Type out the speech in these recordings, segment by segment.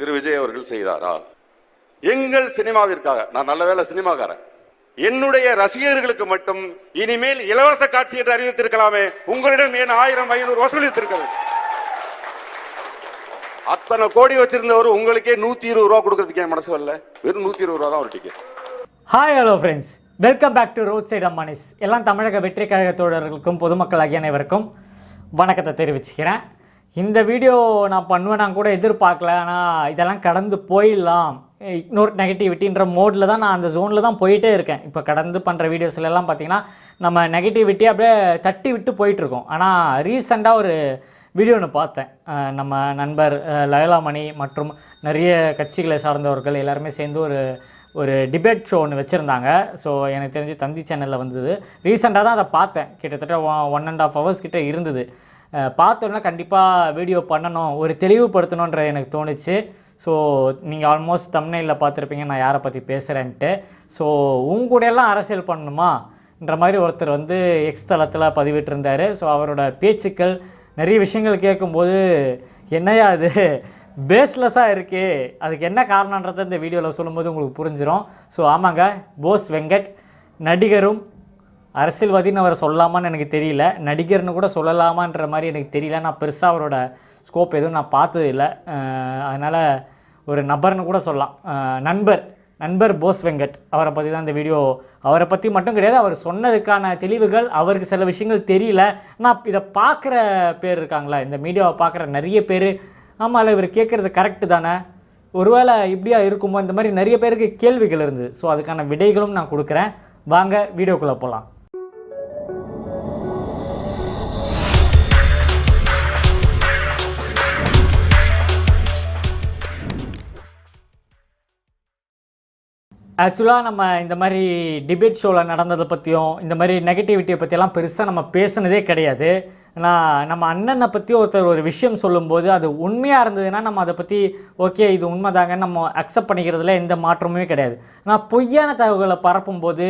திரு விஜய் அவர்கள் செய்தாரா? எங்கள் சினிமாவிற்காக நான் நல்ல வேளை சினிமாக்காரன். என்னுடைய ரசிகர்களுக்கு மட்டும் இனிமேல் இலவச காட்சி என்று அறிவித்திருக்கலாமே. உங்களிடம் ஏன் ஆயிரம் ஐநூறு வசூலித்திருக்கிறது? அத்தனை கோடி வச்சிருந்தவர் உங்களுக்கே நூத்தி இருபது ரூபா கொடுக்கறதுக்கு என் மனசு வரல? வெறும் நூத்தி இருபது ரூபா தான் ஒரு ticket hi hello friends welcome back to roadside அம்மானிஸ் எல்லாம் தமிழக வெற்றி கழக தோழர்களுக்கும் பொதுமக்கள் ஆகிய அனைவருக்கும் வணக்கத்தை தெரிவிச்சுக்கிறேன். இந்த வீடியோ நான் பண்ணுவேன் நான் கூட எதிர்பார்க்கல. ஆனால் இதெல்லாம் கடந்து போயிடலாம். இக்னோர் நெகட்டிவிட்டின்ற மோடில் தான் நான் அந்த ஜோனில் தான் போயிட்டே இருக்கேன். இப்போ கடந்து பண்ணுற வீடியோஸ்லாம் பார்த்திங்கன்னா பார்த்தீங்கன்னா நம்ம நெகட்டிவிட்டி அப்படியே தட்டி விட்டு போயிட்டுருக்கோம். ஆனால் ரீசெண்டாக ஒரு வீடியோ ஒன்று பார்த்தேன். நம்ம நண்பர் லயலாமணி மற்றும் நிறைய கட்சிகளை சார்ந்தவர்கள் எல்லாருமே சேர்ந்து ஒரு ஒரு டிபேட் ஷோ ஒன்று வச்சுருந்தாங்க. ஸோ எனக்கு தெரிஞ்சு தந்தி சேனலில் வந்தது. ரீசெண்டாக தான் அதை பார்த்தேன். கிட்டத்தட்ட ஒன் அண்ட் ஆஃப் ஹவர்ஸ் கிட்டே இருந்தது. பார்த்தோன்னா கண்டிப்பாக வீடியோ பண்ணணும் ஒரு தெளிவுபடுத்தணுன்ற எனக்கு தோணுச்சு. ஸோ நீங்கள் ஆல்மோஸ்ட் தமிழ்நிலையில் பார்த்துருப்பீங்க நான் யாரை பற்றி பேசுகிறேன்ட்டு ஸோ உங்கூடையெல்லாம் எல்லாம் அரசியல் பண்ணணுமான்ற மாதிரி ஒருத்தர் வந்து எக்ஸ் தளத்தில் பதிவிட்டிருந்தார். ஸோ அவரோட பேச்சுக்கள் நிறைய விஷயங்கள் கேட்கும்போது என்னையா அது பேஸ்லெஸ்ஸாக இருக்கே. அதுக்கு என்ன காரணன்றதை இந்த வீடியோவில் சொல்லும்போது உங்களுக்கு புரிஞ்சிடும் ஸோ ஆமாங்க போஸ் வெங்கட் நடிகரும் அரசியல்வாதின்னு அவரை சொல்லலாமான்னு எனக்கு தெரியல. நடிகர்னு கூட சொல்லலாமான்ற மாதிரி எனக்கு தெரியல. நான் பெருசாக அவரோட ஸ்கோப் எதுவும் நான் பார்த்தது இல்லை அதனால் ஒரு நபர்னு கூட சொல்லலாம். நண்பர் நண்பர் போஸ் வெங்கட் அவரை பற்றி தான் இந்த வீடியோ. அவரை பற்றி மட்டும் கிடையாது. அவர் சொன்னதுக்கான தெளிவுகள் அவருக்கு சில விஷயங்கள் தெரியல. நான் இதை பார்க்குற பேர் இருக்காங்களா? இந்த மீடியாவை பார்க்குற நிறைய பேர். ஆமாம் இவர் கேட்குறது கரெக்டு தானே. ஒருவேளை இப்படியா இருக்குமோ? இந்த மாதிரி நிறைய பேருக்கு கேள்விகள் இருந்தது. ஸோ அதுக்கான விடைகளும் நான் கொடுக்குறேன். வாங்க வீடியோக்குள்ளே போகலாம் ஆக்சுவலாக நம்ம இந்த மாதிரி டிபேட் ஷோவில் நடந்ததை பற்றியும் இந்த மாதிரி நெகட்டிவிட்டியை பற்றியெல்லாம் பெருசாக நம்ம பேசுனதே கிடையாது. நான் நம்ம அண்ணனை பற்றி ஒருத்தர் ஒரு விஷயம் சொல்லும்போது அது உண்மையாக இருந்ததுன்னா நம்ம அதை பற்றி ஓகே இது உண்மைதாங்கன்னு நம்ம அக்செப்ட் பண்ணிக்கிறதுல எந்த மாற்றமுமே கிடையாது. ஆனால் பொய்யான தகவல்களை பரப்பும்போது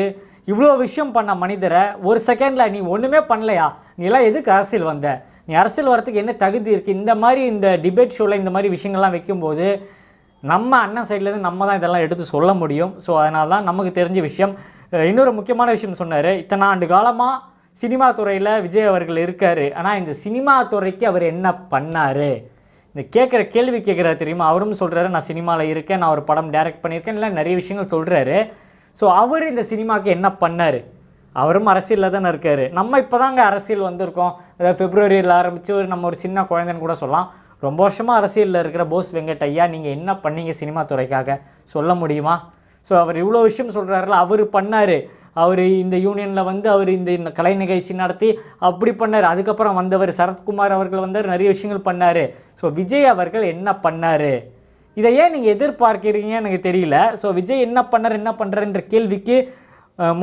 இவ்வளோ விஷயம் பண்ண மனிதரை ஒரு செகண்டில் நீ ஒன்றுமே பண்ணலையா? நீ எல்லாம் எதுக்கு அரசியல் வந்த? நீ அரசியல் வரத்துக்கு என்ன தகுதி இருக்குது இந்த மாதிரி இந்த டிபேட் ஷோவில் இந்த மாதிரி விஷயங்கள்லாம் வைக்கும்போது நம்ம அண்ணன் சைட்லேருந்து நம்ம தான் இதெல்லாம் எடுத்து சொல்ல முடியும். ஸோ அதனால தான் நமக்கு தெரிஞ்ச விஷயம். இன்னொரு முக்கியமான விஷயம் சொன்னார். இத்தனை ஆண்டு காலமாக சினிமா துறையில் விஜய் அவர்கள் இருக்கார். ஆனால் இந்த சினிமா துறைக்கு அவர் என்ன பண்ணார்? இந்த கேட்குற கேள்வி கேட்குறாரு தெரியுமா? அவரும் சொல்கிறாரு நான் சினிமாவில் இருக்கேன். நான் ஒரு படம் டைரக்ட் பண்ணியிருக்கேன். இல்லை நிறைய விஷயங்கள் சொல்கிறாரு ஸோ அவர் இந்த சினிமாவுக்கு என்ன பண்ணார்? அவரும் அரசியலில் தானே இருக்கார். நம்ம இப்போ தாங்க அரசியல் வந்திருக்கோம். அதாவது பிப்ரவரியில் ஆரம்பித்து ஒரு நம்ம ஒரு சின்ன குழந்தைன்னு கூட சொல்லலாம். ரொம்ப வருஷமாக அரசியலில் இருக்கிற போஸ் வெங்கட் ஐயா நீங்கள் என்ன பண்ணீங்க சினிமா துறைக்காக? சொல்ல முடியுமா? ஸோ அவர் இவ்வளோ விஷயம் சொல்கிறாருல அவர் பண்ணார். அவர் இந்த யூனியனில் வந்து அவர் இந்த இந்த கலை நிகழ்ச்சி நடத்தி அப்படி பண்ணார். அதுக்கப்புறம் வந்தவர் சரத்குமார் அவர்கள் வந்தார் நிறைய விஷயங்கள் பண்ணார். ஸோ விஜய் அவர்கள் என்ன பண்ணார்? இதை ஏன் நீங்கள் எதிர்பார்க்கிறீங்கன்னு எனக்கு தெரியல. ஸோ விஜய் என்ன பண்ணார் என்ன பண்ணுறன்ற கேள்விக்கு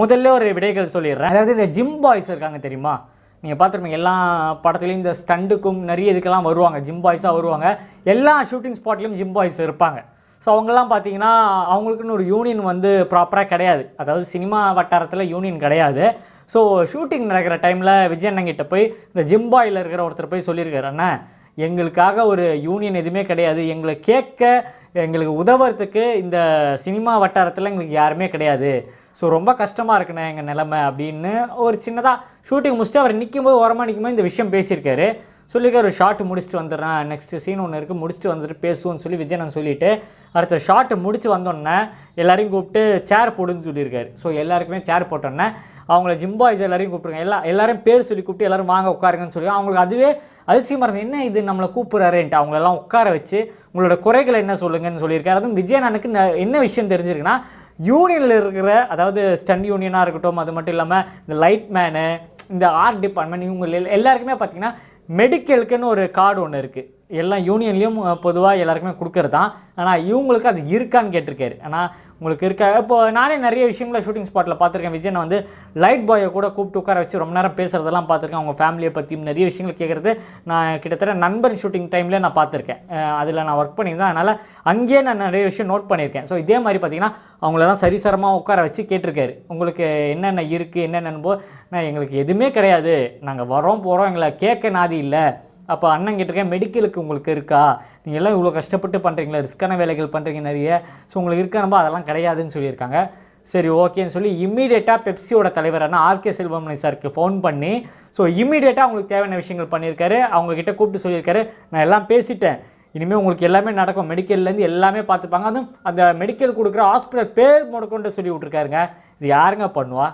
முதல்ல ஒரு விடைகள் சொல்லிடுறேன். அதாவது இந்த ஜிம் பாய்ஸ் இருக்காங்க தெரியுமா? நீங்கள் பார்த்துருப்பீங்க எல்லா படத்துலையும் இந்த ஸ்டண்டுக்கும் நிறைய இதுக்கெல்லாம் வருவாங்க. ஜிம் பாய்ஸாக வருவாங்க. எல்லா ஷூட்டிங் ஸ்பாட்லேயும் ஜிம் பாய்ஸ் இருப்பாங்க. ஸோ அவங்கெல்லாம் பார்த்தீங்கன்னா அவங்களுக்குன்னு ஒரு யூனியன் வந்து ப்ராப்பராக கிடையாது. அதாவது சினிமா வட்டாரத்தில் யூனியன் கிடையாது. ஸோ ஷூட்டிங் நடக்கிற டைமில் விஜய் அண்ணங்கிட்ட போய் இந்த ஜிம் பாயில் இருக்கிற ஒருத்தர் போய் சொல்லியிருக்காரு எங்களுக்காக ஒரு யூனியன் எதுவுமே கிடையாது. எங்களை கேட்க எங்களுக்கு உதவுறதுக்கு இந்த சினிமா வட்டாரத்தில் எங்களுக்கு யாருமே கிடையாது. ஸோ ரொம்ப கஷ்டமாக இருக்குண்ணே எங்கள் நிலமை அப்படின்னு ஒரு சின்னதாக ஷூட்டிங் முடிச்சுட்டு அவர் நிற்கும்போது ஓரமாக நிற்கும்போது இந்த விஷயம் பேசியிருக்காரு. சொல்லியிருக்காரு ஒரு ஷார்ட் முடிச்சுட்டு வந்துடுறேன். நெக்ஸ்ட்டு சீன் ஒன்று இருக்குது முடிச்சுட்டு வந்துட்டு பேசுவோம்னு சொல்லி விஜய் சொல்லிவிட்டு அடுத்த ஷார்ட் முடிச்சு வந்தோடனே எல்லாரையும் கூப்பிட்டு சேர் போடுன்னு சொல்லியிருக்காரு. ஸோ எல்லாருக்குமே சேர் போட்டோன்னே அவங்கள ஜிம்பாய்ஸ் எல்லாரையும் கூப்பிடுங்க எல்லா எல்லாரும் பேர் சொல்லி கூப்பிட்டு எல்லாரும் வாங்க உட்காருங்கன்னு சொல்லி அவங்களுக்கு அதுவே அதிசயமாக இருந்தது. என்ன இது? நம்மளை கூப்பிட்றாருன்ட்டு. அவங்களெல்லாம் உட்கார வச்சு உங்களோட குறைகளை என்ன சொல்லுங்கன்னு சொல்லியிருக்காரு. அதுவும் விஜயனனுக்கு என்ன விஷயம் தெரிஞ்சிருக்குன்னா யூனியனில் இருக்கிற அதாவது ஸ்டன் யூனியனாக இருக்கட்டும் அது மட்டும் இல்லாமல் இந்த லைட் மேனு இந்த ஆர்ட் டிபார்ட்மெண்ட் இவங்க எல்லாருக்குமே பார்த்தீங்கன்னா மெடிக்கலுக்குன்னு ஒரு கார்டு ஒன்று இருக்குது எல்லா யூனியன்லேயும் பொதுவாக எல்லாருக்குமே கொடுக்குறது தான் ஆனால் இவங்களுக்கு அது இருக்கான்னு கேட்டிருக்காரு. ஆனால் உங்களுக்கு இருக்கா? இப்போ நானே நிறைய விஷயங்களை ஷூட்டிங் ஸ்பாட்டில் பார்த்துருக்கேன். விஜயனை வந்து லைட் பாயை கூட கூப்பிட்டு உட்கார வச்சு ரொம்ப நேரம் பேசுகிறதெல்லாம் பார்த்துருக்கேன். அவங்க ஃபேமிலியை பற்றியும் நிறைய விஷயங்கள் கேட்குறது நான் கிட்டத்தட்ட நண்பன் ஷூட்டிங் டைமில் நான் பார்த்துருக்கேன். அதில் நான் ஒர்க் பண்ணியிருந்தேன். அதனால் அங்கேயே நான் நிறைய விஷயம் நோட் பண்ணியிருக்கேன். ஸோ இதே மாதிரி பார்த்தீங்கன்னா அவங்களெல்லாம் சரிசரமாக உட்கார வச்சு கேட்டிருக்காரு. உங்களுக்கு என்னென்ன இருக்குது என்னென்னபோ நான் எங்களுக்கு எதுவுமே கிடையாது. நாங்கள் வரோம் போகிறோம் எங்களை கேட்க நாதி இல்லை. அப்போ அண்ணன் கேட்டிருக்கேன் மெடிக்கலுக்கு உங்களுக்கு இருக்கா? நீங்கள் எல்லாம் இவ்வளோ கஷ்டப்பட்டு பண்ணுறீங்களா ரிஸ்க்கான வேலைகள் பண்ணுறீங்க நிறைய. ஸோ உங்களுக்கு இருக்கானப்போ அதெல்லாம் கிடையாதுன்னு சொல்லியிருக்காங்க. சரி ஓகேன்னு சொல்லி இம்மீடியட்டாக பெப்சியோட தலைவரான ஆர்கே செல்வமணி சாருக்கு ஃபோன் பண்ணி ஸோ இம்மீடியட்டாக அவங்களுக்கு தேவையான விஷயங்கள் பண்ணியிருக்காரு. அவங்கக்கிட்ட கூப்பிட்டு சொல்லியிருக்காரு. நான் எல்லாம் பேசிட்டேன். இனிமேல் உங்களுக்கு எல்லாமே நடக்கும். மெடிக்கல்லேருந்து எல்லாமே பார்த்துப்பாங்க. அதுவும் அந்த மெடிக்கல் கொடுக்குற ஹாஸ்பிட்டல் பேர் முடக்கொண்டு சொல்லி விட்ருக்காருங்க இது யாருங்க பண்ணுவா?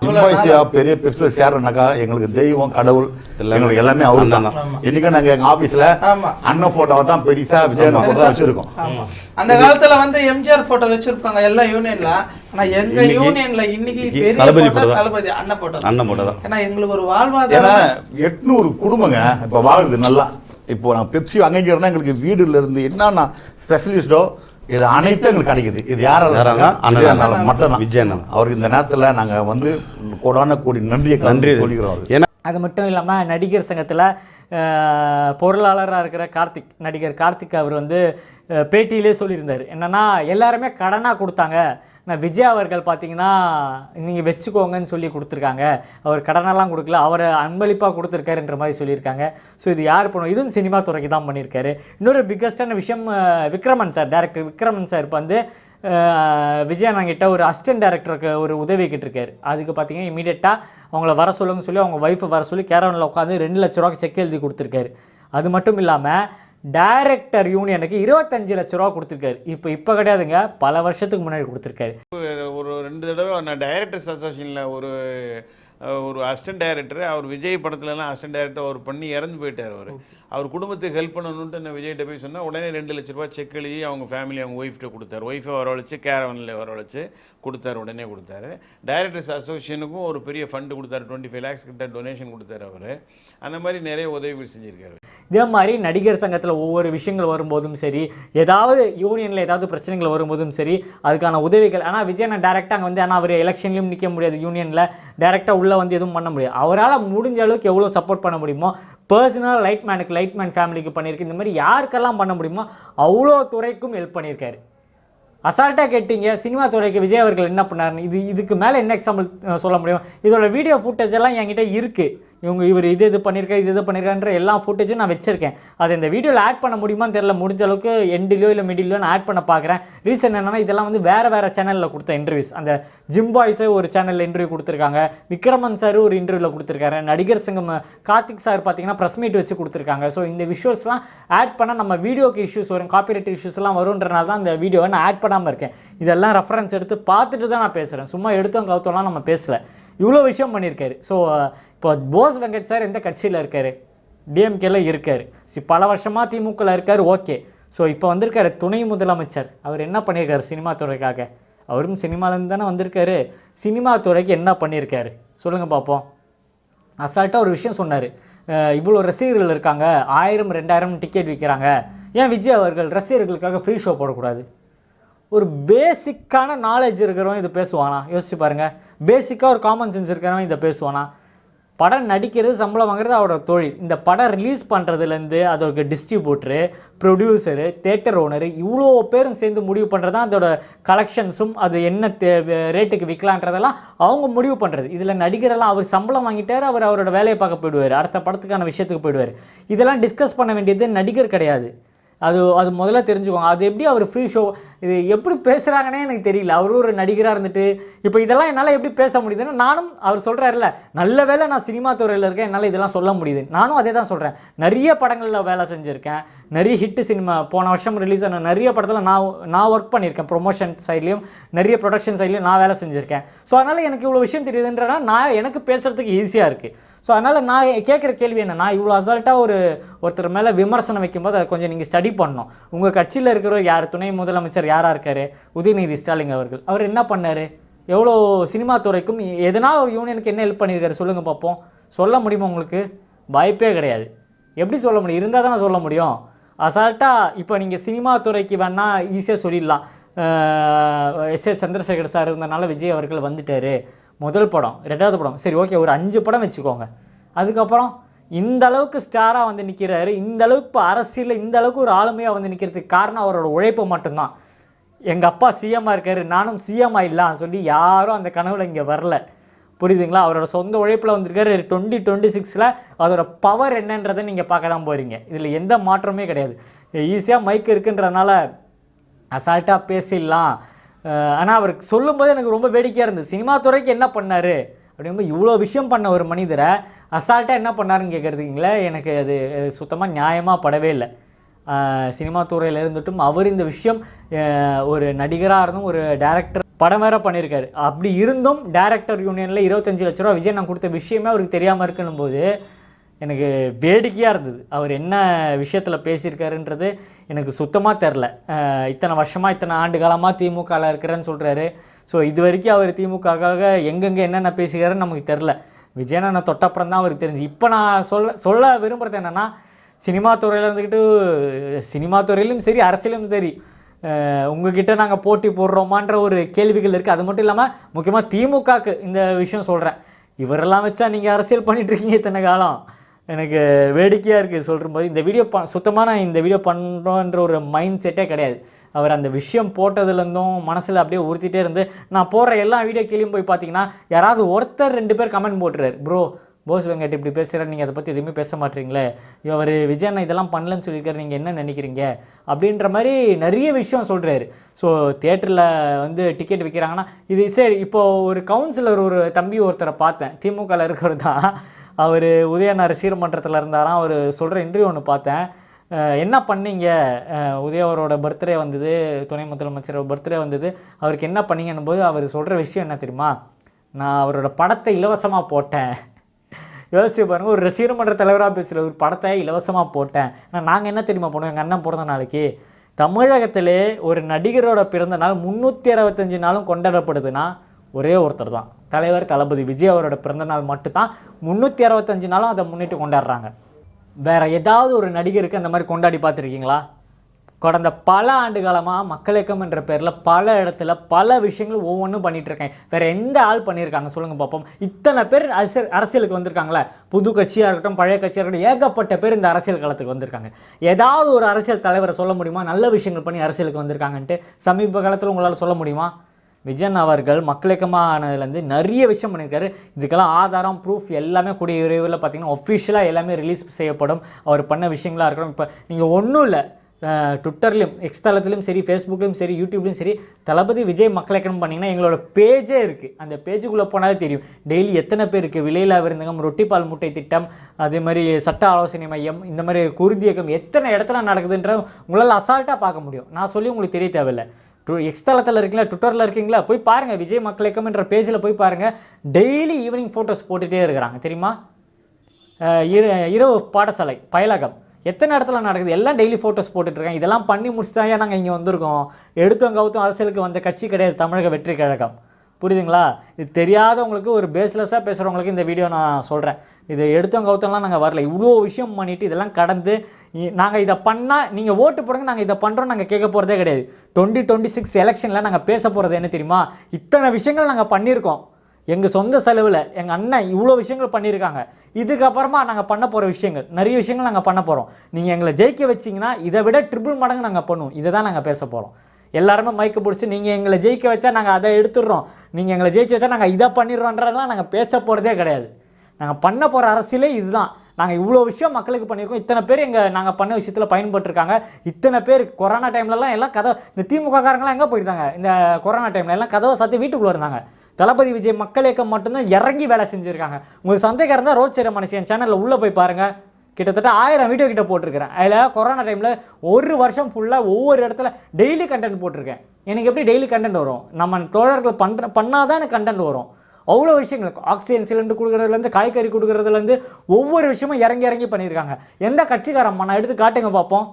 பெரிய பெருசுல சேர்றனாக்கா எங்களுக்கு தெய்வம் கடவுள் எங்களுக்கு எல்லாமே அவரு தான். இன்னைக்கு நாங்க எங்க ஆபீஸ்ல ஆமா. அண்ணன் போட்டோவை தான் பெருசா விஜயன் போட்டோ தான் வச்சிருக்கோம். ஆமா. அந்த காலத்துல வந்து எம்ஜிஆர் போட்டோ வச்சிருப்பாங்க எல்லா யூனியன்ல ஆனா எங்க யூனியன்ல இன்னைக்கு தளபதி. தளபதி அண்ணன் போட்டோ அண்ணன் போட்டோ தான். ஏன்னா எங்களுக்கு ஒரு வாழ்வாதாரம் எட்நூறு குடும்பங்க இப்ப வாழுது நல்லா. இப்போ நான் பெப்சி அங்கீகாரம்னா எங்களுக்கு வீடுல இருந்து என்னன்னா ஸ்பெஷலிஸ்டோ இது அனைத்தும் எங்களுக்கு கிடைக்குது. இது யாரால மட்டும் விஜயன். அவருக்கு இந்த நேரத்துல நாங்க வந்து கோடான கோடி நன்றியை நன்றி. சொல்லிக்கிறோம். ஏன்னா அது மட்டும் இல்லாமல் நடிகர் சங்கத்தில் பொருளாளராக இருக்கிற கார்த்திக் நடிகர் கார்த்திக் அவர் வந்து பேட்டியிலே சொல்லியிருந்தார். என்னன்னா எல்லாருமே கடனாக கொடுத்தாங்க. நான் விஜய் அவர்கள் பார்த்தீங்கன்னா நீங்கள் வச்சுக்கோங்கன்னு சொல்லி கொடுத்துருக்காங்க. அவர் கடனெல்லாம் கொடுக்கல அவரை அன்பளிப்பாக கொடுத்துருக்காருன்ற மாதிரி சொல்லியிருக்காங்க. ஸோ இது யார் பண்ணுவோம் இதுவும் சினிமா துறைக்கு தான் பண்ணியிருக்காரு. இன்னொரு பிக்கஸ்டான விஷயம் Vikraman sir director Vikraman sir இப்போ வந்து விஜயானங்கிட்ட ஒரு அசிஸ்டன்ட் டேரக்டருக்கு ஒரு உதவி கேட்டிருக்காரு. அதுக்கு பார்த்தீங்கன்னா இமீடியட்டாக அவங்கள வர சொல்லுங்கன்னு சொல்லி அவங்க ஒய்ஃபை வர சொல்லி கேரவனில் உட்காந்து ரெண்டு லட்ச ரூபாய்க்கு செக் எழுதி கொடுத்துருக்காரு. அது மட்டும் இல்லாமல் டைரக்டர் யூனியனுக்கு இருபத்தஞ்சு லட்ச ரூபா கொடுத்துருக்காரு. இப்போ இப்போ கிடையாதுங்க. பல வருஷத்துக்கு முன்னாடி கொடுத்துருக்காரு. ஒரு ரெண்டு தடவை நான் டைரக்டர்ஸ் அசோசியேஷனில் ஒரு ஒரு அசிஸ்டன்ட் டைரக்டர் அவர் விஜய் படத்துலலாம் அசிஸ்டன்ட் டைரக்டர் அவர் பண்ணி இறந்து போயிட்டார் அவர். அவர் குடும்பத்துக்கு ஹெல்ப் பண்ணணுன்ட்டு நான் விஜய்கிட்ட போய் சொன்னால் உடனே ரெண்டு லட்ச ரூபாய் செக் எழுதி அவங்க ஃபேமிலி அவங்க ஒய்ஃப்ட்ட கொடுத்தாரு. ஒய்ஃபை வரவழைச்சு கேரவனில் வரவழைச்சு கொடுத்தாரு உடனே கொடுத்தாரு. டைரக்டர்ஸ் அசோசியேஷனுக்கும் ஒரு பெரிய ஃபண்டு கொடுத்தாரு டுவெண்ட்டி ஃபைவ் லேக்ஸ் கிட்ட டொனேஷன் கொடுத்தாரு அவர். அந்த மாதிரி நிறைய உதவிகள் செஞ்சுருக்காரு. இதே மாதிரி நடிகர் சங்கத்தில் ஒவ்வொரு விஷயங்கள் வரும்போதும் சரி ஏதாவது யூனியனில் ஏதாவது பிரச்சனைகள் வரும்போதும் சரி அதுக்கான உதவிகள் ஆனால் விஜயனை டேரெக்டாக அங்கே வந்து ஆனால் அவர் எலெக்ஷன்லையும் நிற்க முடியாது யூனியனில் டேரெக்டாக உள்ளே வந்து எதுவும் பண்ண முடியாது. அவரால் முடிஞ்ச அளவுக்கு எவ்வளோ சப்போர்ட் பண்ண முடியுமோ பர்சனல் லைட் மேனுக்கு லைட் மேன் ஃபேமிலிக்கு பண்ணியிருக்கு. இந்த மாதிரி யாருக்கெல்லாம் பண்ண முடியுமோ அவ்வளோ துறைக்கும் ஹெல்ப் பண்ணியிருக்காரு. அசால்ட்டாக கேட்டீங்க சினிமா துறைக்கு விஜய் அவர்கள் என்ன பண்ணாருன்னு இது இதுக்கு மேலே என்ன எக்ஸாம்பிள் சொல்ல முடியும்? இதோட வீடியோ ஃபுட்டேஜ் எல்லாம் என்கிட்ட இருக்குது இவங்க இவர் இது இது பண்ணியிருக்கா இது இது பண்ணியிருக்கான்ற எல்லா ஃபுட்டேஜும் நான் வச்சுருக்கேன். அதை இந்த வீடியோவில் ஆட் பண்ண முடியுமான்னு தெரியல. முடிஞ்ச அளவுக்கு எண்டிலோ இல்லை மிடிலோ நான் ஆட் பண்ண பார்க்குறேன் ரீசன் என்னென்னா இதெல்லாம் வந்து வேறு வேறு சேனலில் கொடுத்த இன்டர்வியூஸ் அந்த ஜிம் பாய்ஸே ஒரு சேனலில் இன்டர்வியூ கொடுத்துருக்காங்க. விக்ரமன் சார் ஒரு இன்டர்வியூவில் கொடுத்துருக்காரு. நடிகர் சங்கம் கார்த்திக் சார் பார்த்தீங்கன்னா ப்ரெஸ் மீட் வச்சு கொடுத்துருக்காங்க. ஸோ இந்த விஷுவல்ஸ்லாம் ஆட் பண்ண நம்ம வீடியோக்கு இஷ்யூஸ் வரும் காப்பிரைட் இஷ்யூஸ்லாம் வரும்ன்றனால தான் இந்த வீடியோவை நான் ஆட் பண்ணாமல் இருக்கேன். இதெல்லாம் ரெஃபரன்ஸ் எடுத்து பார்த்துட்டு தான் நான் பேசுகிறேன் சும்மா எடுத்தோம் கவுத்தோம்லாம் நம்ம பேசலை. இவ்வளோ விஷயம் பண்ணியிருக்காரு. ஸோ இப்போ போஸ் வெங்கட் சார் எந்த கட்சியில் இருக்கார்? டிஎம்கேல இருக்கார். சி பல வருஷமாக திமுகவில் இருக்கார் ஓகே. ஸோ இப்போ வந்திருக்காரு துணை முதலமைச்சர். அவர் என்ன பண்ணியிருக்காரு சினிமா துறைக்காக? அவரும் சினிமாலேருந்து தானே வந்திருக்காரு. சினிமா துறைக்கு என்ன பண்ணியிருக்காரு சொல்லுங்கள் பார்ப்போம் அசால்ட்டாக ஒரு விஷயம் சொன்னார். இவ்வளோ ரசிகர்கள் இருக்காங்க. ஆயிரம் ரெண்டாயிரம் டிக்கெட் விற்கிறாங்க ஏன் விஜய் அவர்கள் ரசிகர்களுக்காக ஃப்ரீ ஷோ போடக்கூடாது? ஒரு பேசிக்கான நாலேஜ் இருக்கிறவன் இதை பேசுவானா? யோசிச்சு பாருங்கள் பேசிக்காக ஒரு காமன் சென்ஸ் இருக்கிறவன் இதை பேசுவானா? படம் நடிக்கிறது சம்பளம் வாங்குறது அவரோட தொழில். இந்த படம் ரிலீஸ் பண்ணுறதுலேருந்து அதோட டிஸ்ட்ரிபியூட்டரு ப்ரொடியூசரு தேட்டர் ஓனரு இவ்வளோ பேரும் சேர்ந்து முடிவு பண்ணுறது தான் அதோட கலெக்ஷன்ஸும் அது என்ன தே ரேட்டுக்கு விற்கலான்றதெல்லாம் அவங்க முடிவு பண்ணுறது இதில் நடிகரெல்லாம் அவர் சம்பளம் வாங்கிட்டார் அவர் அவரோட வேலையை பார்க்க போயிடுவார். அடுத்த படத்துக்கான விஷயத்துக்கு போயிடுவார். இதெல்லாம் டிஸ்கஸ் பண்ண வேண்டியது நடிகர் கிடையாது. அது அது முதல்ல தெரிஞ்சுக்கோங்க. அது எப்படி அவர் ஃப்ரீ ஷோ இது எப்படி பேசுகிறாங்கன்னே எனக்கு தெரியல. அவரும் ஒரு நடிகராக இருந்துட்டு இப்போ இதெல்லாம் என்னால் எப்படி பேச முடியுதுன்னா நானும் அவர் சொல்கிறாருல நல்ல வேலை நான் சினிமா துறையில் இருக்கேன் என்னால் இதெல்லாம் சொல்ல முடியுது. நானும் அதே தான் சொல்கிறேன் நிறைய படங்களில் வேலை செஞ்சுருக்கேன். நிறைய ஹிட்டு சினிமா போன வருஷம் ரிலீஸ் ஆன நிறைய படத்தில் நான் நான் ஒர்க் பண்ணியிருக்கேன். ப்ரொமோஷன் சைட்லேயும் நிறைய ப்ரொடக்ஷன் சைட்லேயும் நான் வேலை செஞ்சுருக்கேன். ஸோ அதனால் எனக்கு இவ்வளோ விஷயம் தெரியுதுன்றனா நான் எனக்கு பேசுகிறதுக்கு ஈஸியாக இருக்குது ஸோ அதனால் நான் கேட்குற கேள்வி என்ன? நான் இவ்வளோ அசால்ட்டாக ஒரு ஒருத்தர் மேலே விமர்சனம் வைக்கும்போது அதை கொஞ்சம் நீங்கள் ஸ்டடி பண்ணணும். உங்கள் கட்சியில் இருக்கிற யார்? துணை முதலமைச்சர் யாராக இருக்கார்? உதயநிதி ஸ்டாலின் அவர்கள். அவர் என்ன பண்ணார்? எவ்வளோ சினிமா துறைக்கும் எதனா ஒரு யூனியனுக்கு என்ன ஹெல்ப் பண்ணியிருக்காரு சொல்லுங்கள் பார்ப்போம் சொல்ல முடியுமா உங்களுக்கு? வாய்ப்பே கிடையாது. எப்படி சொல்ல முடியும்? இருந்தால் தானே சொல்ல முடியும். அசால்ட்டாக இப்போ நீங்கள் சினிமா துறைக்கு வேணால் ஈஸியாக சொல்லிடலாம். எஸ் ஏ சந்திரசேகர் சார் இருந்தனால விஜய் அவர்கள் வந்துட்டார். முதல் படம் ரெண்டாவது படம். சரி ஓகே ஒரு அஞ்சு படம் வச்சுக்கோங்க. அதுக்கப்புறம் இந்த அளவுக்கு ஸ்டாராக வந்து நிற்கிறாரு இந்த அளவுக்கு இப்போ அரசியலில் இந்த அளவுக்கு ஒரு ஆளுமையாக வந்து நிற்கிறதுக்கு காரணம் அவரோட உழைப்பு மட்டும்தான். எங்கள் அப்பா சிஎம்மாக இருக்கார் நானும் சிஎம் ஆயிடலாம் சொல்லி யாரும் அந்த கனவில் இங்கே வரல. புரியுதுங்களா? அவரோட சொந்த உழைப்பில் வந்திருக்காரு. டுவெண்ட்டி டுவெண்ட்டி சிக்ஸில் அதோட பவர் என்னன்றதை நீங்கள் பார்க்க தான் போகிறீங்க இதில் எந்த மாற்றமே கிடையாது. ஈஸியாக மைக் இருக்குன்றதுனால அசால்ட்டாக பேசிடலாம். ஆனால் அவர் சொல்லும்போது எனக்கு ரொம்ப வேடிக்கையாக இருந்தது. சினிமா துறைக்கு என்ன பண்ணார்? அப்படிங்கும்போது இவ்வளோ விஷயம் பண்ண ஒரு மனிதரை அசால்ட்டாக என்ன பண்ணாருன்னு கேட்குறதுங்களே எனக்கு அது சுத்தமாக நியாயமாக படவே இல்லை. சினிமா துறையில் இருந்துட்டும் அவர் இந்த விஷயம் ஒரு நடிகராக இருந்தும் ஒரு டேரக்டர் படம் வேற பண்ணியிருக்காரு. அப்படி இருந்தும் டேரக்டர் யூனியனில் இருபத்தஞ்சு லட்ச ரூபா விஜய் நான் கொடுத்த விஷயமே அவருக்கு தெரியாமல் இருக்கணும் போது எனக்கு வேடிக்கையாக இருந்தது. அவர் என்ன விஷயத்தில் பேசியிருக்காருன்றது எனக்கு சுத்தமாக தெரில இத்தனை வருஷமாக இத்தனை ஆண்டு காலமாக திமுகவில் இருக்கிறேன்னு சொல்கிறாரு ஸோ இது வரைக்கும் அவர் திமுகக்காக எங்கெங்கே என்னென்ன பேசுகிறாருன்னு நமக்கு தெரில விஜயனை தொட்டப்புறம் தான் அவருக்கு தெரிஞ்சு. இப்போ நான் சொல்ல சொல்ல விரும்புகிறது என்னென்னா சினிமா துறையில் இருந்துக்கிட்டு சினிமா துறையிலும் சரி அரசியலும் சரி உங்ககிட்ட நாங்கள் போட்டி போடுறோமான்ற ஒரு கேள்விகள் இருக்குது அது மட்டும் இல்லாமல் முக்கியமாக திமுகக்கு இந்த விஷயம் சொல்கிறேன் இவரெல்லாம் வச்சா நீங்கள் அரசியல் பண்ணிகிட்ருக்கீங்க இருக்கீங்க இத்தனை காலம். எனக்கு வேடிக்கையாக இருக்குது சொல்கிறபோது இந்த வீடியோ ப சுத்தமாக நான் இந்த வீடியோ பண்ணுறோன்ற ஒரு மைண்ட் செட்டே கிடையாது. அவர் அந்த விஷயம் போட்டதுலேருந்தும் மனசில் அப்படியே உறுத்திட்டே இருந்து நான் போடுற எல்லா வீடியோ கீழேயும் போய் பார்த்தீங்கன்னா யாராவது ஒருத்தர் ரெண்டு பேர் கமெண்ட் போட்டுறாரு. ப்ரோ போஸ் வெங்கட் இப்படி பேசுகிறார் நீங்கள் அதை பற்றி எதுவுமே பேச மாட்டீங்களே. இவர் விஜய் அண்ணா இதெல்லாம் பண்ணலன்னு சொல்லியிருக்காரு நீங்கள் என்ன நினைக்கிறீங்க? அப்படின்ற மாதிரி நிறைய விஷயம் சொல்கிறாரு ஸோ தேட்டரில் வந்து டிக்கெட் விற்கிறாங்கன்னா இது சரி இப்போது ஒரு கவுன்சிலர் ஒரு தம்பி ஒருத்தரை பார்த்தேன். திமுகவில் இருக்கிறது தான். அவர் உதயநா ரசிகர் மன்றத்தில் இருந்தாராம். அவர் சொல்கிற இன்டர்வியூ ஒன்று பார்த்தேன். என்ன பண்ணீங்க? உதயவரோட பர்த்டே வந்தது துணை முதலமைச்சர் பர்த்டே வந்தது. அவருக்கு என்ன பண்ணீங்கன்னும் போது அவர் சொல்கிற விஷயம் என்ன தெரியுமா? நான் அவரோட படத்தை இலவசமாக போட்டேன். யோசிச்சு பாருங்க ஒரு ரசிகர் மன்ற தலைவராக பேசுகிற ஒரு படத்தை இலவசமாக போட்டேன். ஆனால் நாங்கள் என்ன தெரியுமா போனோம் எங்கள் அண்ணன் பிறந்த நாளைக்கு தமிழகத்திலே ஒரு நடிகரோட பிறந்த நாள் முந்நூற்றி அறுபத்தஞ்சு நாளும் கொண்டாடப்படுதுன்னா ஒரே ஒருத்தர் தான். தலைவர் தளபதி விஜய் அவரோட பிறந்த நாள் மட்டும்தான் முந்நூற்றி அறுபத்தஞ்சு நாளும் அதை முன்னிட்டு கொண்டாடுறாங்க. வேறு ஏதாவது ஒரு நடிகருக்கு அந்த மாதிரி கொண்டாடி பார்த்துருக்கீங்களா? கடந்த பல ஆண்டு காலமாக மக்கள் இயக்கம் என்ற பேரில் பல இடத்துல பல விஷயங்கள் ஒவ்வொன்றும் பண்ணிகிட்ருக்கேன் வேறு எந்த ஆள் பண்ணியிருக்காங்க சொல்லுங்கள் பார்ப்போம் இத்தனை பேர் அரசியல் அரசியலுக்கு வந்திருக்காங்களே. புது கட்சியாக இருக்கட்டும் பழைய கட்சியாக இருக்கட்டும் ஏகப்பட்ட பேர் இந்த அரசியல் களத்துக்கு வந்திருக்காங்க. ஏதாவது ஒரு அரசியல் தலைவரை சொல்ல முடியுமா? நல்ல விஷயங்கள் பண்ணி அரசியலுக்கு வந்திருக்காங்கன்ட்டு சமீப காலத்தில் உங்களால் சொல்ல முடியுமா? விஜயன் அவர்கள் மக்கள் இயக்கமானதுலேருந்து நிறைய விஷயம் பண்ணியிருக்காரு. இதுக்கெல்லாம் ஆதாரம் ப்ரூஃப் எல்லாமே கூடிய விரைவில் பார்த்தீங்கன்னா ஒஃபிஷியலாக எல்லாமே ரிலீஸ் செய்யப்படும். அவர் பண்ண விஷயங்களாக இருக்கட்டும் இப்போ நீங்கள் ஒன்றும் இல்லை. ட்விட்டர்லையும் எக்ஸ் தளத்துலையும் சரி ஃபேஸ்புக்லையும் சரி யூடியூப்லையும் சரி தளபதி விஜய் மக்கள் இயக்கம் பண்ணிங்கன்னா எங்களோட பேஜே இருக்குது அந்த பேஜுக்குள்ளே போனாலே தெரியும். டெய்லி எத்தனை பேர் இருக்குது விலையில்லா விருந்தகம் ரொட்டிப்பால் முட்டை திட்டம் அதே மாதிரி சட்ட ஆலோசனை மையம் இந்த மாதிரி குருதி இயக்கம் எத்தனை இடத்துல நடக்குதுன்ற உங்களால் அசால்ட்டாக பார்க்க முடியும். நான் சொல்லி உங்களுக்கு தெரிய தேவையில்லை. டு எக்ஸ் தளத்தில் இருக்கீங்களா ட்விட்டரில் இருக்கீங்களா போய் பாருங்கள் விஜய் மக்கள் என்ற பேஜில் போய் பாருங்கள் டெய்லி ஈவினிங் ஃபோட்டோஸ் போட்டுகிட்டே இருக்கிறாங்க. தெரியுமா? இரவு பாடசாலை பயலகம். எத்தனை இடத்துல நடக்குது? எல்லாம் டெய்லி ஃபோட்டோஸ் போட்டுட்ருக்காங்க இதெல்லாம் பண்ணி முடிச்சு தான் நாங்கள் இங்கே வந்திருக்கோம். எடுத்தோம் கவுத்தும் அரசியலுக்கு வந்த கட்சி கிடையாது. தமிழக வெற்றி கழகம். புரியுதுங்களா? இது தெரியாதவங்களுக்கு ஒரு பேஸ்லெஸ்ஸாக பேசுகிறவங்களுக்கு இந்த வீடியோ நான் சொல்கிறேன் இது எடுத்தவங்க கவுத்தம்லாம் நாங்கள் வரல. இவ்வளோ விஷயம் பண்ணிவிட்டு இதெல்லாம் கடந்து நாங்கள் இதை பண்ணால் நீங்கள் ஓட்டு போடுங்க நாங்கள் இதை பண்ணுறோம் நாங்கள் கேட்க போகிறதே கிடையாது. டுவெண்ட்டி டுவெண்ட்டி சிக்ஸ் எலெக்ஷனில் நாங்கள் பேச போகிறது என்ன தெரியுமா? இத்தனை விஷயங்கள் நாங்கள் பண்ணியிருக்கோம். எங்கள் சொந்த செலவில் எங்கள் அண்ணன் இவ்வளோ விஷயங்கள் பண்ணியிருக்காங்க. இதுக்கப்புறமா நாங்கள் பண்ண போகிற விஷயங்கள் நிறைய விஷயங்கள் நாங்கள் பண்ண போகிறோம் நீங்கள் எங்களை ஜெயிக்க வச்சிங்கன்னா இதை விட ட்ரிபிள் மடங்கு நாங்கள் பண்ணுவோம். இதை தான் நாங்கள் பேச போகிறோம் எல்லாருமே மைக்கு பிடிச்சி நீங்கள் எங்களை ஜெயிக்க வச்சா நாங்கள் அதை எடுத்துடுறோம். நீங்கள் எங்களை ஜெயிச்சு வச்சா நாங்கள் இதை பண்ணிடுறோன்றதெல்லாம் நாங்கள் பேச போகிறதே கிடையாது. நாங்கள் பண்ண போகிற அரசியலே இதுதான். நாங்கள் இவ்வளோ விஷயம் மக்களுக்கு பண்ணியிருக்கோம். இத்தனை பேர் எங்கள் நாங்கள் பண்ண விஷயத்தில் பயன்பட்டுருக்காங்க. இத்தனை பேர் கொரோனா டைம்லலாம் எல்லாம் கதை இந்த திமுக காரங்களாம் எங்கே போயிருந்தாங்க? இந்த கொரோனா டைமில் எல்லாம் கதவை சாத்தி வீட்டுக்குள்ளே இருந்தாங்க. தளபதி விஜய் மக்கள் இயக்கம் மட்டும்தான் இறங்கி வேலை செஞ்சுருக்காங்க. உங்களுக்கு சந்தேகம் இருந்தால் ரோட் சேர மனசு என் சேனலில் உள்ளே போய் பாருங்கள் கிட்டத்தட்ட ஆயிரம் வீடியோ கிட்ட போட்டிருக்கிறேன். அதில் கொரோனா டைமில் ஒரு வருஷம் ஃபுல்லாக ஒவ்வொரு இடத்துல டெய்லி கண்டென்ட் போட்டிருக்கேன். எனக்கு எப்படி டெய்லி கண்டென்ட் வரும்? நம்ம தோழர்கள் பண்ணுற பண்ணால் தான் எனக்கு கண்டென்ட் வரும். அவ்வளோ விஷயங்கள் ஆக்சிஜன் சிலிண்டர் கொடுக்குறதுலேருந்து காய்கறி கொடுக்குறதுலேருந்து ஒவ்வொரு விஷயமும் இறங்கி இறங்கி பண்ணியிருக்காங்க. எந்த கட்சிக்காரம்மா நான் எடுத்து காட்டுங்க பார்ப்போம்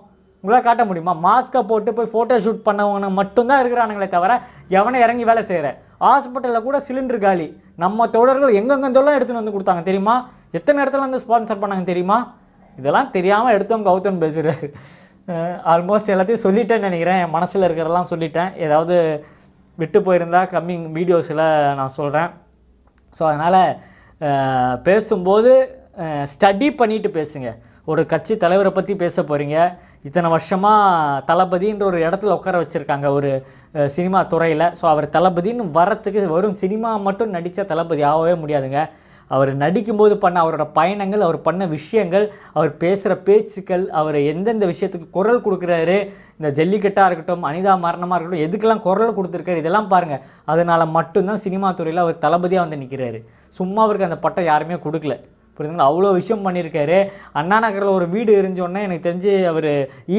உங்களால் காட்ட முடியுமா? மாஸ்க்கை போட்டு போய் ஃபோட்டோ ஷூட் பண்ணவங்க மட்டும்தான் இருக்கிறானுங்களே தவிர எவனை இறங்கி வேலை செய்கிற ஹாஸ்பிட்டலில் கூட சிலிண்டர் காலி. நம்ம தோழர்கள் எங்கெங்கெந்தெல்லாம் எடுத்துன்னு வந்து கொடுத்தாங்க தெரியுமா? எத்தனை இடத்துல வந்து ஸ்பான்சர் பண்ணாங்க தெரியுமா? இதெல்லாம் தெரியாமல் எடுத்தவங்க கௌதம் பேசுகிறாரு ஆல்மோஸ்ட் எல்லாத்தையும் சொல்லிட்டேன்னு நினைக்கிறேன். என் மனசில் இருக்கிறதெல்லாம் சொல்லிட்டேன். ஏதாவது விட்டு போயிருந்தா கம்மிங் வீடியோஸில் நான் சொல்கிறேன் ஸோ அதனால் பேசும்போது ஸ்டடி பண்ணிட்டு பேசுங்க. ஒரு கட்சி தலைவரை பற்றி பேச போகிறீங்க இத்தனை வருஷமாக தளபதின்ற ஒரு இடத்துல உட்கார வச்சுருக்காங்க ஒரு சினிமா துறையில். ஸோ அவர் தளபதின்னு வரத்துக்கு வெறும் சினிமா மட்டும் நடித்த தளபதி ஆகவே முடியாதுங்க. அவர் நடிக்கும்போது பண்ண அவரோட பயணங்கள் அவர் பண்ண விஷயங்கள் அவர் பேசுகிற பேச்சுக்கள் அவர் எந்தெந்த விஷயத்துக்கு குரல் கொடுக்குறாரு இந்த ஜல்லிக்கட்டாக இருக்கட்டும் அனிதா மரணமாக இருக்கட்டும் எதுக்கெல்லாம் குரல் கொடுத்துருக்காரு இதெல்லாம் பாருங்கள் அதனால் மட்டும்தான் சினிமா துறையில் அவர் தளபதியாக வந்து நிற்கிறாரு சும்மா அவருக்கு அந்த பட்டம் யாருமே கொடுக்கல. புரியுதுங்களா? அவ்வளோ விஷயம் பண்ணியிருக்காரு. அண்ணா நகரில் ஒரு வீடு எரிஞ்சோடனே எனக்கு தெரிஞ்சு அவர்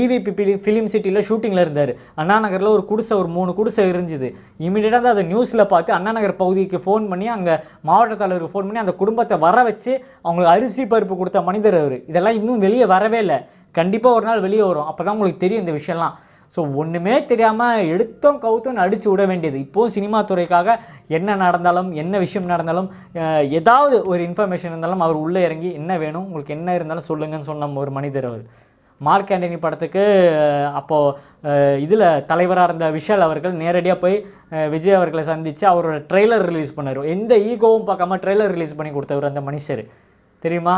இவிபி ஃபிலிம் ஃபிலிம் சிட்டியில் ஷூட்டிங்கில் இருந்தார். அண்ணா நகரில் ஒரு குடிசை ஒரு மூணு குடிசை எரிஞ்சுது. இமீடியட்டாக தான் அதை நியூஸில் பார்த்து அண்ணா நகர் பகுதிக்கு ஃபோன் பண்ணி அங்கே மாவட்ட தலைவருக்கு ஃபோன் பண்ணி அந்த குடும்பத்தை வர வச்சு அவங்களுக்கு அரிசி பருப்பு கொடுத்த மனிதர் அவர். இதெல்லாம் இன்னும் வெளியே வரவே இல்லை. கண்டிப்பாக ஒரு நாள் வெளியே வரும். அப்போ தான் உங்களுக்கு தெரியும் இந்த விஷயம்லாம். ஸோ ஒன்றுமே தெரியாமல் எடுத்தோம் கவுத்தும் அடித்து விட வேண்டியது. இப்போது சினிமா துறைக்காக என்ன நடந்தாலும் என்ன விஷயம் நடந்தாலும் ஏதாவது ஒரு இன்ஃபர்மேஷன் இருந்தாலும் அவர் உள்ளே இறங்கி என்ன வேணும் உங்களுக்கு என்ன இருந்தாலும் சொல்லுங்கன்னு சொன்ன ஒரு மனிதர் அவர். மார்க் ஆண்டனி படத்துக்கு அப்போது இதில் தலைவராக இருந்த விஷால் அவர்கள் நேரடியாக போய் விஜய் அவர்களை சந்தித்து அவரோட ட்ரெய்லர் ரிலீஸ் பண்ணார். எந்த ஈகோவும் பார்க்காம ட்ரெய்லர் ரிலீஸ் பண்ணி கொடுத்தவர் அந்த மனுஷர். தெரியுமா?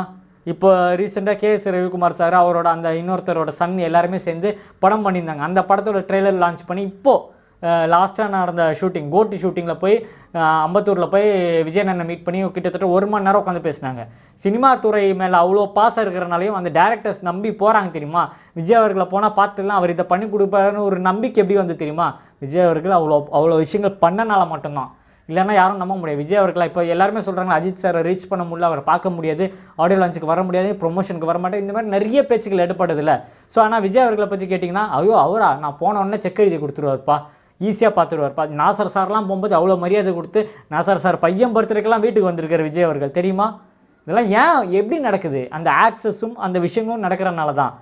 இப்போ ரீசெண்டாக கே எஸ் ரவிக்குமார் சார் அவரோட அந்த இன்னொருத்தரோட சன் எல்லாருமே சேர்ந்து படம் பண்ணியிருந்தாங்க. அந்த படத்தோட ட்ரெய்லர் லான்ச் பண்ணி இப்போது லாஸ்ட்டாக நடந்த ஷூட்டிங் கோட்டி ஷூட்டிங்கில் போய் அம்பத்தூரில் போய் விஜயநன்னை மீட் பண்ணி கிட்டத்தட்ட ஒரு மணி நேரம் உட்காந்து பேசினாங்க. சினிமா துறை மேலே அவ்வளோ பாசம் இருக்கிறனாலையும் அந்த டேரக்டர்ஸ் நம்பி போகிறாங்க தெரியுமா? விஜய் அவர்களை போனால் பார்த்துலாம் அவர் இதை பண்ணி கொடுப்பாருன்னு ஒரு நம்பிக்கை எப்படி வந்து தெரியுமா? விஜய் அவர்கள் அவ்வளோ அவ்வளோ விஷயங்கள் பண்ணனால மட்டும்தான். இல்லைன்னா யாரும் நம்ப முடியாது. விஜய் அவர்களை இப்போ எல்லாருமே சொல்கிறாங்க அஜித் சாரை ரீச் பண்ண முடியல அவரை பார்க்க முடியாது ஆடியோ லான்ச்சுக்கு வர முடியாது ப்ரொமோஷனுக்கு வர மாட்டேன். இந்த மாதிரி நிறைய பேச்சுக்கள் எடுப்படுதில்ல ஸோ ஆனால் விஜய் அவர்களை பற்றி கேட்டிங்கன்னா ஐயோ அவரா? நான் போன உடனே செக் எழுதி கொடுத்துருவார்ப்பா. ஈஸியாக பார்த்துருவார்ப்பா. நாசர் சார்லாம் போகும்போது அவ்வளோ மரியாதை கொடுத்து நாசர் சார் பையன் பர்த்டேக்கெல்லாம் வீட்டுக்கு வந்திருக்கார் விஜய் அவர்கள். தெரியுமா? இதெல்லாம் ஏன் எப்படி நடக்குது? அந்த ஆக்சஸும் அந்த விஷயங்களும் நடக்கிறனால தான்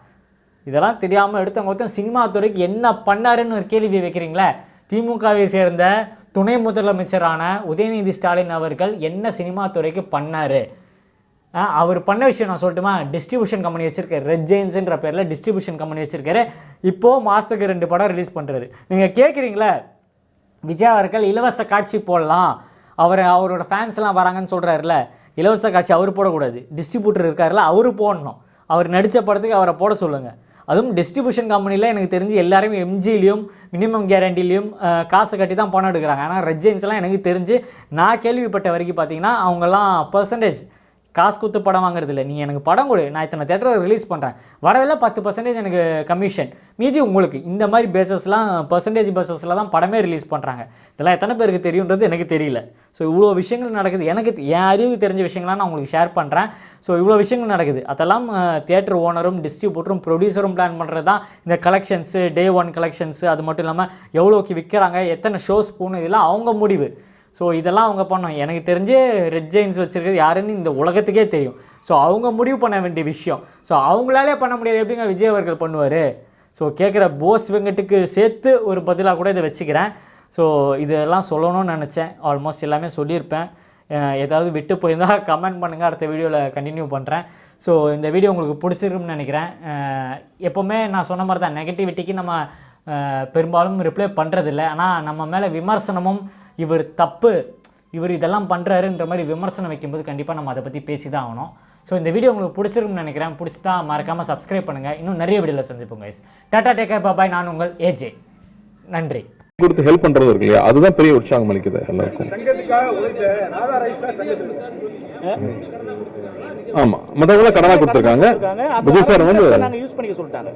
இதெல்லாம் தெரியாமல் எடுத்தவங்க ஒருத்தன் சினிமா துறைக்கு என்ன பண்ணாருன்னு ஒரு கேள்வி வைக்கிறீங்களே? திமுகவை சேர்ந்த துணை முதலமைச்சரான உதயநிதி ஸ்டாலின் அவர்கள் என்ன சினிமா துறைக்கு பண்ணார்? அவர் பண்ண விஷயம் நான் சொல்லட்டுமா? டிஸ்ட்ரிபியூஷன் கம்பெனி வச்சிருக்காரு ரெட் ஜெயின்ஸுன்ற பேரில் டிஸ்ட்ரிபியூஷன் கம்பெனி வச்சிருக்காரு. இப்போது மாதத்துக்கு ரெண்டு படம் ரிலீஸ் பண்ணுறாரு நீங்கள் கேட்குறீங்களே விஜய் அவர்கள் இலவச காட்சி போடலாம். அவர் அவரோட ஃபேன்ஸ்லாம் வராங்கன்னு சொல்கிறாருல இலவச காட்சி அவர் போடக்கூடாது. டிஸ்ட்ரிபியூட்டர் இருக்காருல்ல அவர் போடணும். அவர் நடித்த படத்துக்கு அவரை போட சொல்லுங்கள் அதுவும் டிஸ்ட்ரிபியூஷன் கம்பெனியில் எனக்கு தெரிஞ்சு எல்லாருமே எம்ஜிலையும் மினிமம் கேரண்டிலையும் காசு கட்டி தான் பணம் எடுக்கிறாங்க. ஆனால் ரெஜென்ஸ்லாம் எனக்கு தெரிஞ்சு நான் கேள்விப்பட்ட வரைக்கும் பார்த்தீங்கன்னா அவங்கெல்லாம் பர்சன்டேஜ் காசு கொடுத்து படம் வாங்குறது இல்லை. நீ எனக்கு படம் கொடு. நான் இத்தனை தேட்டரில் ரிலீஸ் பண்ணுறேன் வரதில் பத்து பர்சன்டேஜ் எனக்கு கமிஷன் மீதி உங்களுக்கு. இந்த மாதிரி பேசஸ்லாம் பர்சன்டேஜ் பேசஸில் தான் படமே ரிலீஸ் பண்ணுறாங்க இதெல்லாம் எத்தனை பேருக்கு தெரியுன்றது எனக்கு தெரியல. ஸோ இவ்வளோ விஷயங்கள் நடக்குது. எனக்கு என் அறிவுக்கு தெரிஞ்ச விஷயங்கள்லாம் நான் உங்களுக்கு ஷேர் பண்ணுறேன் ஸோ இவ்வளோ விஷயங்கள் நடக்குது. அதெல்லாம் தேட்டர் ஓனரும் டிஸ்ட்ரிபியூட்டரும் ப்ரொடியூசரும் பிளான் பண்ணுறது தான் இந்த கலெக்ஷன்ஸு டே ஒன் கலெக்ஷன்ஸு அது மட்டும் இல்லாமல் எவ்வளோக்கு விற்கிறாங்க எத்தனை ஷோஸ் போகணும் இதெல்லாம் அவங்க முடிவு. ஸோ இதெல்லாம் அவங்க பண்ணோம். எனக்கு தெரிஞ்சு ரெட் ஜெயின்ஸ் வச்சுருக்கிறது யாருன்னு இந்த உலகத்துக்கே தெரியும். ஸோ அவங்க முடிவு பண்ண வேண்டிய விஷயம். ஸோ அவங்களாலே பண்ண முடியாது. எப்படிங்க விஜய் அவர்கள் பண்ணுவார்? ஸோ கேட்குற போஸ் வெங்கட்டுக்கு சேர்த்து ஒரு பதிலாக கூட இதை வச்சுக்கிறேன். ஸோ இதெல்லாம் சொல்லணும்னு நினச்சேன். ஆல்மோஸ்ட் எல்லாமே சொல்லியிருப்பேன். ஏதாவது விட்டு போயிருந்தால் கமெண்ட் பண்ணுங்கள் அடுத்த வீடியோவில் கண்டினியூ பண்ணுறேன் ஸோ இந்த வீடியோ உங்களுக்கு பிடிச்சிருக்குன்னு நினைக்கிறேன். எப்போவுமே நான் சொன்ன மாதிரி தான் நெகட்டிவிட்டிக்கு நம்ம பெரும்பாலும் ரிப்ளை பண்ணுறதில்ல ஆனால் நம்ம மேலே விமர்சனமும் இவர் தப்பு இவர் இதெல்லாம் பண்ணுறாருன்ற மாதிரி விமர்சனம் வைக்கும்போது கண்டிப்பாக நம்ம அதை பற்றி பேசி தான் ஆகணும். ஸோ இந்த வீடியோ உங்களுக்கு பிடிச்சிருக்குன்னு நினைக்கிறேன். பிடிச்சிட்டா மறக்காமல் சப்ஸ்கிரைப் பண்ணுங்கள் இன்னும் நிறைய வீடியோவில் சந்திப்போம் guys. டாடா டேக்கர் பாபாய் நான் உங்கள் ஏஜே நன்றி. கொடுத்து ஹெல்ப் பண்றது இருக்கு இல்லையா? அதுதான் பெரிய உற்சாகம் அளிக்குது எல்லாருக்கும். ஆமா. மத்தவங்க கடனா கொடுத்துருக்காங்க. விஜய் சார் வந்து யூஸ் பண்ணிக்க சொல்லிட்டாங்க.